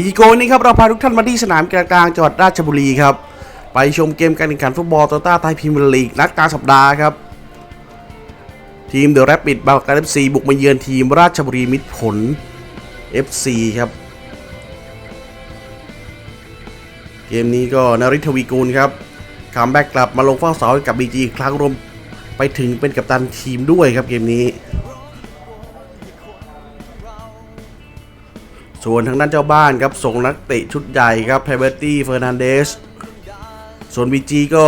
บีจีโกนี่ครับเราพาทุกท่านมาที่สนามกลางจังหวัดราชบุรีครับ ไปชมเกมการแข่งขันฟุตบอลโตต้าไทยพรีเมียร์ลีกนัดกลางสัปดาห์ครับ ทีมเดอะแรปปิดบาการเอฟซีบุกมาเยือนทีมราชบุรีมิตรผล FC ครับเกมนี้ก็นาริทวีกูลครับคัมแบ็กกลับมาลงเฝ้าเสากับบีจีอีกครั้งรวมไปถึงเป็นกัปตันทีมด้วยครับเกมนี้ ส่วนทางด้านเจ้าบ้านครับส่งนักเตะชุดใหญ่ครับเพเบอร์ตี้เฟอร์นันเดสส่วนบีจีก็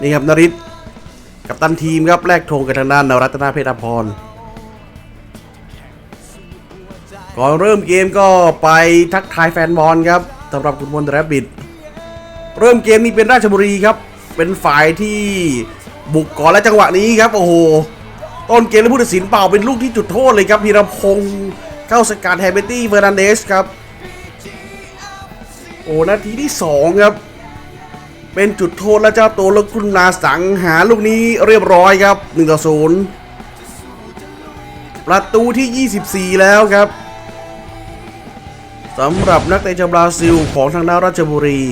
นี่ครับนริศกับตันทีมครับแลกธงกับทางด้านนรัตนาเพชรอภรก่อนเริ่มเกมก็ไปทักทายแฟนบอลครับสำหรับคุณมนต์แรบบิดเริ่มเกมนี้เป็นราชบุรีครับ เป็นฝ่ายที่บุกก่อนและจังหวะนี้ครับ โอ้โห ต้นเกมแล้วผู้ตัดสินเป่าเป็นลูกที่จุดโทษเลยครับพีรพงศ์ เข้าสกัดแฮเบตตี้เฟอร์นันเดสครับ โอ้นาทีที่ 2 ครับ เป็นจุดโทษแล้วเจ้าตัวลคุณนาสังหาลูกนี้เรียบร้อยครับ1ต่อ0ประตูที่ 24 แล้วครับสำหรับนักเตะชาวบราซิลของทางด้านราชบุรี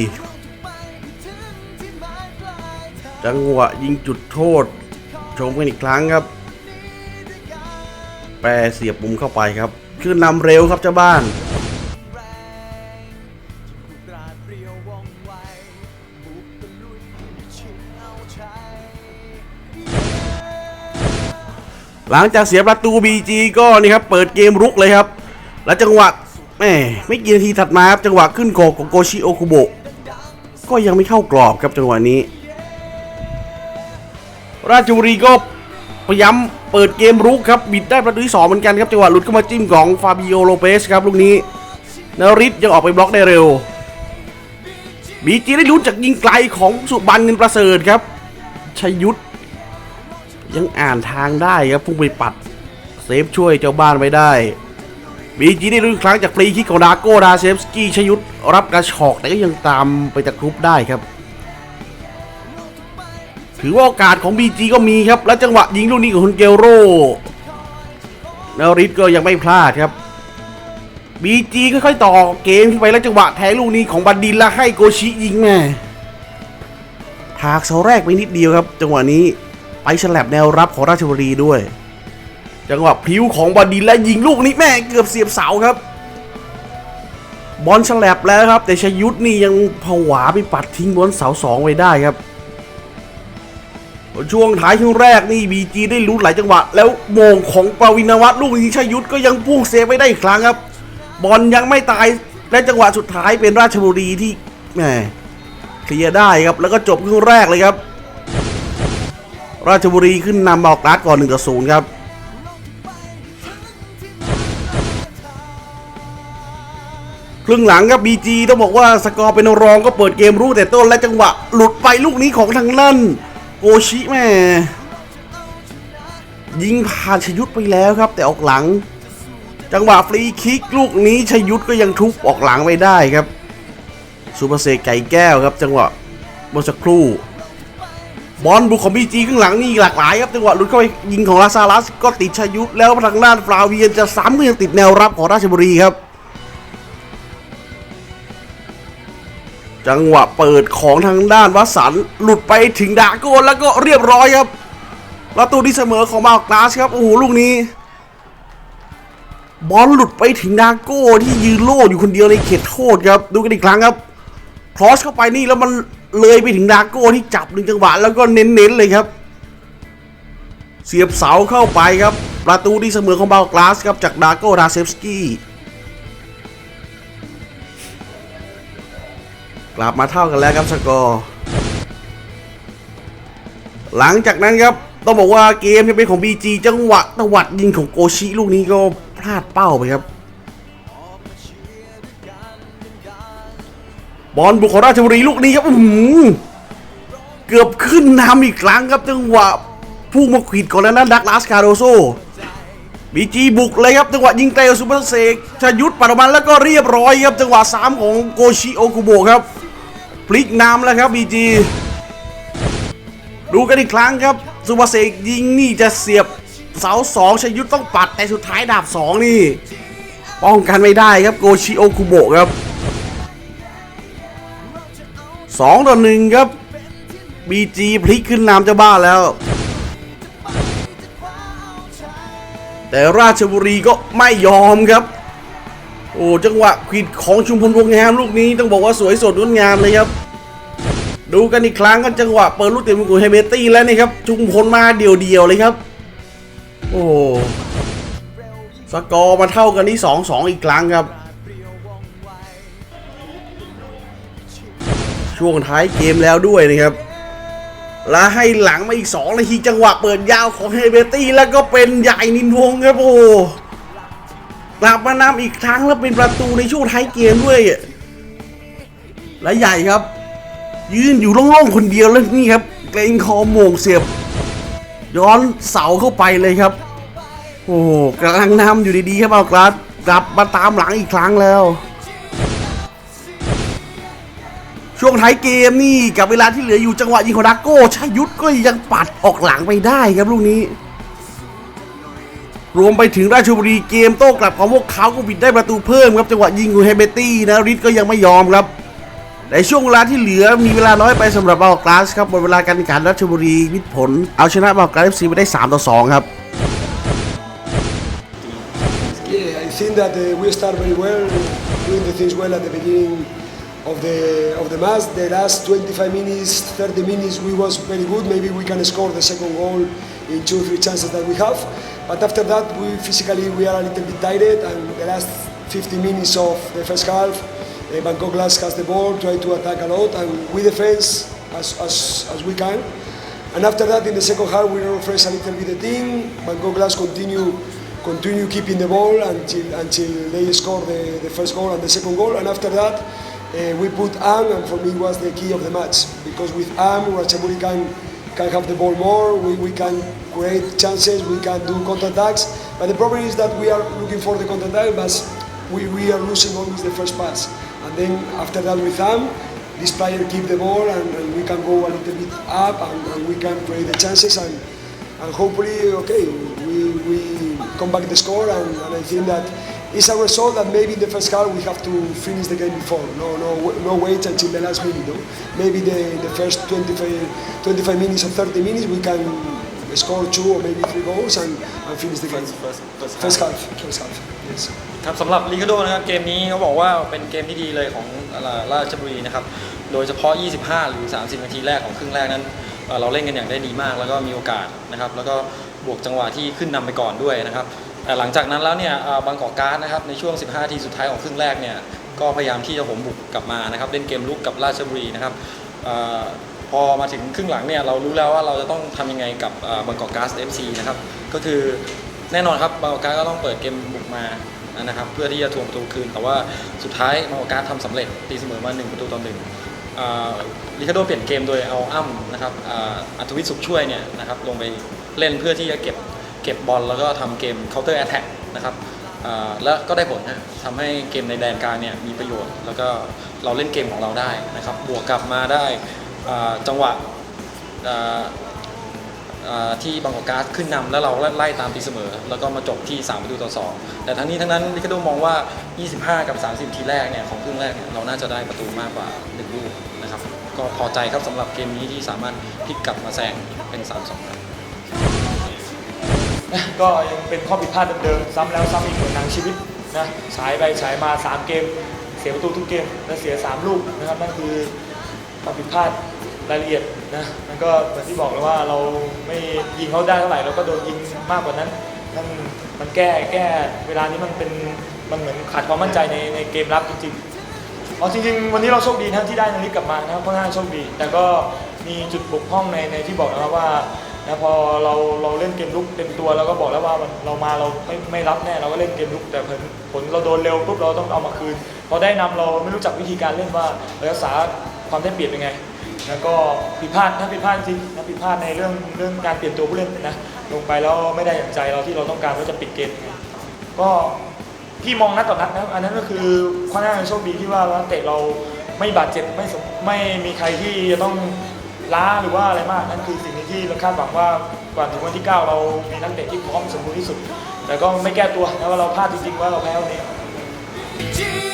จังหวะยิงจุดโทษ ชมกันอีกครั้งครับ แปรเสียบมุมเข้าไปครับ ขึ้นนำเร็วครับเจ้าบ้านหลังจากเสียประตู BG ก็นี่ครับ เปิดเกมรุกเลยครับ แล้วจังหวะแหมไม่กี่นาทีถัดมาครับ จังหวะขึ้นโกของโกชิโอคุโบะก็ยังไม่เข้ากรอบครับจังหวะนี้ ราชบุรีก็พยายาม เปิดเกมรุกครับบิดได้ประตูที่สองเหมือนกันครับจังหวะหลุดเข้ามาจิ้มของฟาบิโอโลเปสครับลูกนี้นริศยังออกไปบล็อกได้เร็วบีจีได้ลุ้นจากยิงไกลของสุบันเงินประเสริฐครับชัยยุทธยังอ่านทางได้ครับพุ่งไปปัด เซฟช่วยเจ้าบ้านไว้ได้บีจีได้ลุ้นครั้งจากฟรีคิกของดาโก้ดาเซฟสกี้ชัยยุทธรับกระชอกแต่ก็ยังตามไปจากกรุ๊ปได้ครับ ถือว่าโอกาสของ BG ก็มีครับ และจังหวะยิงลูกนี้ของคุณเกลโรนาริสก็ยังไม่พลาดครับ BG ค่อยๆต่อเกมขึ้นไปแล้วจังหวะแทงลูกนี้ของบันดินแล้วให้โกชิยิงแม่ถากเสาแรกไปนิดเดียวครับ จังหวะนี้ไปฉลับแนวรับของราชบุรีด้วย จังหวะพิ้วของบันดินและยิงลูกนี้แม่เกือบเสียบเสาครับ บอลฉลับแล้วครับ แต่ชยุทธนี่ยังผวาไปปัดทิ้งบนเสาสองไว้ได้ครับ ช่วงท้ายช่วงแรกนี่บีจีได้ลุ้นหลายจังหวะ แล้วโมงของปวินวัฒน์ลูกนี้ชยุทธก็ยังพุ่งเซฟไว้ได้อีกครั้งครับ บอลยังไม่ตายและจังหวะสุดท้ายเป็นราชบุรีที่แหมเคลียร์ได้ครับแล้วก็จบครึ่งแรกเลยครับ ราชบุรีขึ้นนำบอกรัดก่อน1ต่อ0ครับครึ่งหลังครับบีจีต้องบอกว่าสกอร์เป็นรองก็เปิดเกมรู้แต่ต้นและจังหวะ หลุดไปลูกนี้ของทางนั่น โกชิแม่ยิงผ่านชยุทธไปแล้วครับ แต่ออกหลัง จังหวะฟรีคิกลูกนี้ชยุทธก็ยังทุบออกหลังไปได้ครับซูเปอร์เซไก่แก้วครับ จังหวะเมื่อสักครู่ บอลบุกของบีจีข้างหลังนี่หลากหลายครับจังหวะหลุดเข้าไปยิงของลาซาลัสก็ติดชยุทธแล้วทางด้านฟลาเวียนจะซ้ำก็ยังติดแนวรับของราชบุรีครับ จังหวะเปิดของทางด้านวัสันหลุดไปถึงดาโกนแล้วก็เรียบร้อยครับประตูที่เสมอของมาร์กนาสครับโอ้โหลูกนี้ บอลหลุดไปถึงดาโก้ที่ยืนโล่อยู่คนเดียวในเขตโทษครับดูกันอีกครั้งครับครอสเข้าไปนี่แล้วมันเลยไปถึงดาโก้ที่จับหนึ่งจังหวะแล้วก็เน้นๆเลยครับ เสียบเสาเข้าไปครับ ประตูที่เสมอของบาลกลาสครับจากดาโก้ดาเซฟสกี้ กลับมาเท่ากันแล้วครับสกอร์ หลังจากนั้นครับต้องบอกว่าเกมจะเป็นของ BG จังหวะตวัดยิงของโกชิลูกนี้ก็พลาดเป้าไปครับ บอลบุกของราชบุรีลูกนี้ครับอื้อหือเกือบขึ้นนำอีกครั้งครับจังหวะพุ่งมาขวิดก่อนแล้วนะดักลาสคาโดโซบีจีบุกเลยครับจังหวะยิงเตะซูเปอร์เซกชยุทธปัดออกมาแล้วก็เรียบร้อยครับจังหวะสามของโกชิโอคุโบะครับ พลิกน้ำแล้วครับบีจีดูกันอีกครั้งครับสุภาเสกยิงนี่จะเสียบเสาสองชัยยุทธต้องปัดแต่สุดท้ายดาบสองนี่ ป้องกันไม่ได้ครับโกชิโอคุโบะครับสองต่อหนึ่งครับบีจีพลิกขึ้นน้ำจะบ้าแล้ว แต่ราชบุรีก็ไม่ยอมครับ โอ้จังหวะควิดของชุมพลวงงามลูกนี้ต้องบอกว่าสวยสดงดงามเลยครับ ดูกันอีกครั้งกันจังหวะเปิดลูกเตะมุกุเฮเบตี้แล้วนี่ครับชุมพลมาเดียวๆเลยครับ โอ้สกอร์มาเท่ากันที่2-2 อีกครั้งครับ ช่วงท้ายเกมแล้วด้วยนะครับและให้หลังมาอีก2นาทีจังหวะเปิดยาวของเฮเบตี้แล้วก็เป็นใหญ่นินวงครับโอ้ กลับมานำอีกครั้งแล้วเป็นประตูในช่วงท้ายเกมด้วย และใหญ่ครับ ยืนอยู่โล่งๆคนเดียวแล้วนี่ครับเกรงคอโมงเสียบ ย้อนเสาเข้าไปเลยครับ โอ้โหกำลังนำอยู่ดีๆครับเอากลับกลับมาตามหลังอีกครั้งแล้ว ช่วงท้ายเกมนี่กับเวลาที่เหลืออยู่จังหวะยิงของดักโก้ชายุทธก็ยังปัดออกหลังไปได้ครับลูกนี้ รวมไปถึงราชบุรีเกมโต้กลับของพวกเขาก็บิดได้ประตูเพิ่มครับจังหวะยิงของเฮเบตี้นะริทก็ยังไม่ยอมครับในช่วงเวลาที่เหลือมีเวลาน้อยไปสำหรับเบากลาสครับหมดเวลาการแข่งขันราชบุรีมิดผล เอาชนะเบากลาสซีไปได้ 3 ต่อ 2 ครับ Yeah, I think that uh, we start very well, doing the things well at the beginning of the of the match. The last 25 minutes, 30 minutes, we was very good. Maybe we can score the second goal in two or three chances that we have. But after that, we physically we are a little bit tired, and the last 50 minutes of the first half, uh, Bangkok Glass has the ball, try to attack a lot, and we defense as, as, as we can. And after that, in the second half, we refresh a little bit the team. Bangkok Glass continue continue keeping the ball until until they score the, the first goal and the second goal. And after that, uh, we put Am, and for me was the key of the match because with Am, Ratchaburi can can have the ball more. We, we can create chances. We can do counter attacks. But the problem is that we are looking for the counter attack, but we, we are losing always the first pass. And then after that with them, this player keep the ball and, and we can go a little bit up and, and we can create the chances and and hopefully, okay, we, we come back the score, and, and I think that it's a result that maybe in the first half we have to finish the game before. No, no, no wait until the last minute. No? Maybe the, the first 25, 25 minutes or 30 minutes we can score two or maybe three goals and, and finish the game. First- first- first First half. half. First half. Yes. ครับสำหรับลีคาโดนะครับเกมนี้เขาบอกว่าเป็นเกมที่ดีเลยของราชบุรีนะครับโดยเฉพาะ 25 หรือ 30 นาทีแรกของครึ่งแรกนั้นเอ่อเราเล่นกันอย่างได้ดีมาก แล้วก็มีโอกาสนะครับแล้วก็บวกจังหวะที่ขึ้นนำไปก่อนด้วยนะครับ แต่หลังจากนั้นแล้วเนี่ยบางกอกการ์ดนะครับในช่วง 15 ทีสุดท้ายของครึ่งแรกเนี่ยก็พยายามที่จะผมบุกกลับมานะครับเล่นเกมลุกกับราชบุรีนะครับอพอมาถึงครึ่งหลังเนี่ยเรารู้แล้วว่าเราจะต้องทำยังไงกับบางกอกการ์ดเอฟซีนะครับก็คือแน่นอนครับบางกอกการ์ดก็ต้องเปิดเกมบุกมานะครับเพื่อที่จะทวงประตูคืน แต่ว่าสุดท้ายบางกอกการ์ดทำสำเร็จตีเสมอมา 1 ประตูต่อหนึ่งลิคาโดเปลี่ยนเกมโดยเอาอ้ำนะครับอัธวิทย์สุขช่วยเนี่ยนะครับลงไปเล่นเพื่อที่จะเก็บ ก็บบอลแล้วก็ทำเกม counter attack นะครับแล้วก็ได้ผลนะทำให้เกมในแดนกลางเนี่ยมีประโยชน์ แล้วก็เราเล่นเกมของเราได้นะครับ บวกกลับมาได้จังหวะที่บางกอกการ์ดขึ้นนำแล้วเราไล่ตามตีเสมอ แล้วก็มาจบที่3ประตูต่อ 2 แต่ทั้งนี้ทั้งนั้นลิคาโดมองว่า 25 กับ 30 ทีแรกเนี่ยของครึ่งแรกเนี่ยเราน่าจะได้ประตูมากกว่า1ลูกนะครับ ก็พอใจครับสำหรับเกมนี้ที่สามารถพลิกกลับมาแซงเป็น 3-2 ก็ยังเป็นข้อผิดพลาดเดิมๆซ้ำแล้วซ้ำอีกเหมือนหนังชีวิตนะฉายไปฉายมา 3 เกม เสียประตูทุกเกมและเสีย 3 ลูกนะครับนั่นคือความผิดพลาดรายละเอียดนะมันก็เหมือนที่บอกแล้วว่าเราไม่ยิงเขาได้เท่าไหร่เราก็โดนยิงมากกว่านั้นนั่นมันแก้แก้เวลานี้มันเป็นมันเหมือนขาดความมั่นใจในในเกมรับจริงๆอ๋อจริงๆวันนี้เราโชคดีนะที่ได้นาริกกลับมานะครับค่อนข้างโชคดี แต่ก็มีจุดบกพร่องในในที่บอกนะครับว่า นะพอเราเราเล่นเกมลุกเต็มตัวเราก็บอกแล้วว่ามันเรามาเราไม่ไม่รับแน่เราก็เล่นเกมลุกแต่ผลผลเราโดนเร็วปุ๊บเราต้องเอามาคืนพอได้นำเราไม่รู้จักวิธีการเล่นว่าเรารักษาความได้เปรียบยังไง แล้วก็ผิดพลาดนะผิดพลาดจริงนะผิดพลาดในเรื่องเรื่องการเปลี่ยนตัวผู้เล่นนะลงไปแล้วไม่ได้อย่างใจเราที่เราต้องการว่าจะปิดเกมก็พี่มองนัดต่อนัดนะอันนั้นก็คือค่อนข้างโชคดีที่ว่านักเตะเราไม่บาดเจ็บไม่ไม่มีใครที่จะต้อง ล้าหรือว่าอะไรมากนั่นคือสิ่งที่เราคาดหวังว่ากว่าถึงวันที่ 9 เรามีนักเตะที่พร้อมสมบูรณ์ที่สุด แต่ก็ไม่แก้ตัวนะว่าเราพลาดจริงๆว่าเราแพ้วันนี้